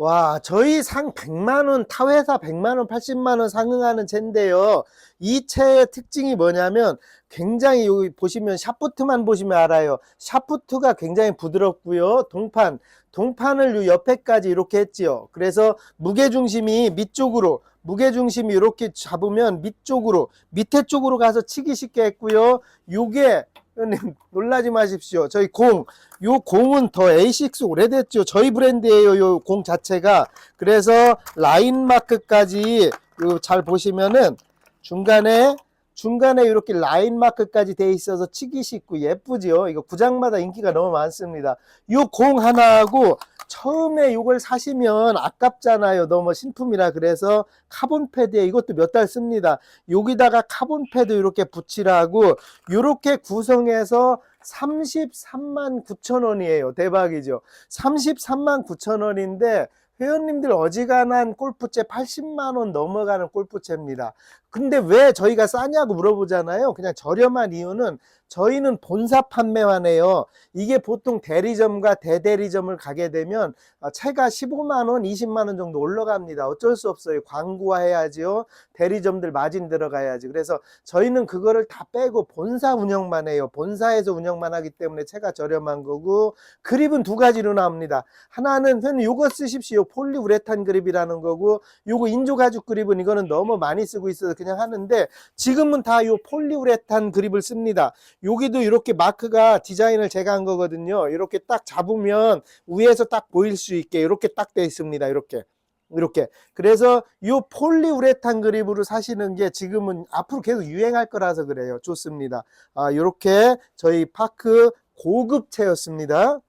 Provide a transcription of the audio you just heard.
와, 저희 상 100만원, 타회사 100만원, 80만원 상응하는 채인데요. 이 채의 특징이 뭐냐면 굉장히 여기 보시면 샤프트만 보시면 알아요. 샤프트가 굉장히 부드럽고요. 동판, 동판을 요 옆에까지 이렇게 했지요. 그래서 무게중심이 밑쪽으로, 무게중심이 이렇게 잡으면 밑쪽으로, 밑에 쪽으로 가서 치기 쉽게 했고요. 요게, 형님, 놀라지 마십시오. 저희 공, 요 공은 더 A6 오래됐죠. 저희 브랜드예요. 요 공 자체가. 그래서 라인 마크까지 요 잘 보시면은 중간에 중간에 이렇게 라인 마크까지 돼 있어서 치기 쉽고 예쁘지요. 이거 구장마다 인기가 너무 많습니다. 요 공 하나하고 처음에 이걸 사시면 아깝잖아요. 너무 신품이라 그래서 카본 패드에 이것도 몇 달 씁니다. 여기다가 카본 패드 이렇게 붙이라고 이렇게 구성해서 33만 9천 원이에요. 대박이죠. 33만 9천 원인데 회원님들 어지간한 골프채 80만 원 넘어가는 골프채입니다. 근데 왜 저희가 싸냐고 물어보잖아요. 그냥 저렴한 이유는 저희는 본사 판매만 해요. 이게 보통 대리점과 대대리점을 가게 되면 어, 채가 15만 원, 20만 원 정도 올라갑니다. 어쩔 수 없어요. 광고해야지요. 대리점들 마진 들어가야지. 그래서 저희는 그거를 다 빼고 본사 운영만 해요. 본사에서 운영만 하기 때문에 채가 저렴한 거고 그립은 두 가지로 나옵니다. 하나는 현 요거 쓰십시오. 폴리우레탄 그립이라는 거고 요거 인조 가죽 그립은 이거는 너무 많이 쓰고 있어서 그냥 하는데 지금은 다 요 폴리우레탄 그립을 씁니다. 여기도 이렇게 마크가 디자인을 제가 한 거거든요. 이렇게 딱 잡으면 위에서 딱 보일 수 있게 이렇게 딱 돼 있습니다. 이렇게. 이렇게. 그래서 이 폴리우레탄 그립으로 사시는 게 지금은 앞으로 계속 유행할 거라서 그래요. 좋습니다. 아, 이렇게 저희 파크 고급 채였습니다.